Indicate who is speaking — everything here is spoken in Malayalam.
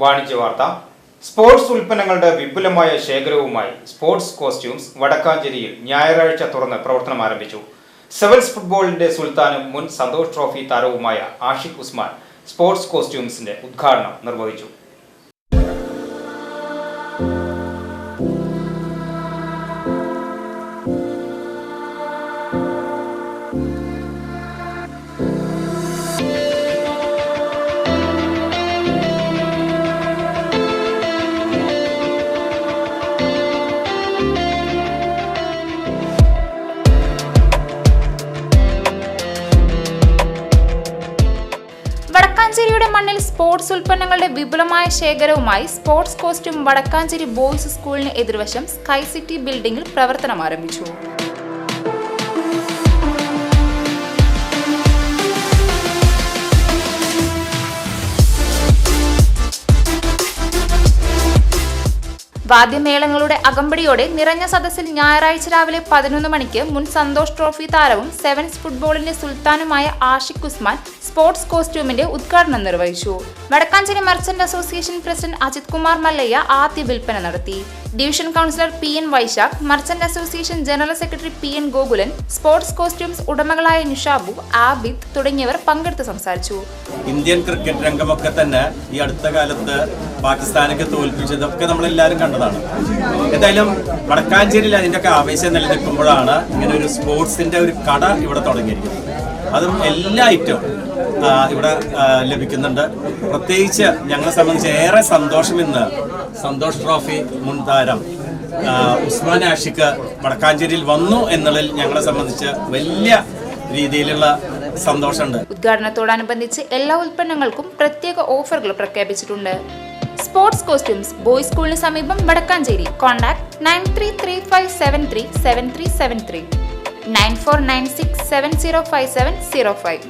Speaker 1: വാണിജ്യ വാർത്ത. സ്പോർട്സ് ഉൽപ്പന്നങ്ങളുടെ വിപുലമായ ശേഖരവുമായി സ്പോർട്സ് കോസ്റ്റ്യൂംസ് വടക്കാഞ്ചേരിയിൽ ഞായറാഴ്ച തുറന്ന് പ്രവർത്തനം ആരംഭിച്ചു. സെവൻസ് ഫുട്ബോളിന്റെ സുൽത്താനും മുൻ സന്തോഷ് ട്രോഫി താരവുമായ ആഷിഖ് ഉസ്മാൻ സ്പോർട്സ് കോസ്റ്റ്യൂംസിന്റെ ഉദ്ഘാടനം നിർവഹിച്ചു.
Speaker 2: മണ്ണിൽ സ്പോർട്സ് ഉൽപ്പന്നങ്ങളുടെ വിപുലമായ ശേഖരവുമായി സ്പോർട്സ് കോസ്റ്റ്യൂം വടക്കാഞ്ചേരി ബോയ്സ് സ്കൂളിന് എതിർവശം സ്കൈ സിറ്റി ബിൽഡിംഗിൽ പ്രവർത്തനം ആരംഭിച്ചു വാദ്യമേളങ്ങളുടെ അകമ്പടിയോടെ നിറഞ്ഞ സദസ്സിൽ ഞായറാഴ്ച രാവിലെ പതിനൊന്ന് മണിക്ക് മുൻ സന്തോഷ് ട്രോഫി താരവും സെവൻസ് ഫുട്ബോളിന്റെ സുൽത്താനുമായ ആഷിഖ് ഉസ്മാൻ സ്പോർട്സ് കോസ്റ്റ്യൂമിന്റെ ഉദ്ഘാടനം നിർവഹിച്ചു. Vadakkanchery merchant association president Ajith Kumar Mallayya ആദ്യ വിൽപ്പന നടത്തി. Division councillor P N Vaishakh merchant association general secretary P N Gokulan sports costumes ഉടമകളായ Nishabu Abid തുടങ്ങിയവർ പങ്കെടുത്ത് സംസാരിച്ചു.
Speaker 3: ഇന്ത്യൻ ക്രിക്കറ്റ് രംഗമൊക്കെ തന്നെ ഈ അടുത്ത കാലത്ത് പാകിസ്ഥാനൊക്കെ തോൽപ്പിച്ചതൊക്കെ നമ്മളെല്ലാവരും കണ്ടതാണ്. എന്തായാലും വടക്കാഞ്ചേരിയിൽ അതിന്റെയൊക്കെ ആവേശം നിലനിൽക്കുമ്പോഴാണ് ഇങ്ങനെ ഒരു സ്പോർട്സിന്റെ ഒരു കട ഇവിടെ തുടങ്ങിയിരിക്കുന്നത്. അതും എല്ലാ ഐറ്റവും ഇവിടെ ലഭിക്കുന്നുണ്ട്. പ്രത്യേകിച്ച് ഞങ്ങളെ സംബന്ധിച്ച് ഏറെ സന്തോഷം ഇന്ന് സന്തോഷ് ട്രോഫി മുൻ താരം ഉസ്മാൻ ആഷിക്ക് വടക്കാഞ്ചേരിയിൽ വന്നു എന്നുള്ളതിൽ ഞങ്ങളെ സംബന്ധിച്ച് വലിയ രീതിയിലുള്ള സന്തോഷമുണ്ട്.
Speaker 2: ഉദ്ഘാടനത്തോടനുബന്ധിച്ച് എല്ലാ ഉൽപ്പന്നങ്ങൾക്കും പ്രത്യേക ഓഫറുകൾ പ്രഖ്യാപിച്ചിട്ടുണ്ട്. സ്പോർട്സ് കോസ്റ്റ്യൂംസ് ബോയ്സ് സ്കൂളിന് സമീപം Wadakkanchery. Contact nine three three five seven three seven three seven three. Nine four nine six seven zero five seven zero five.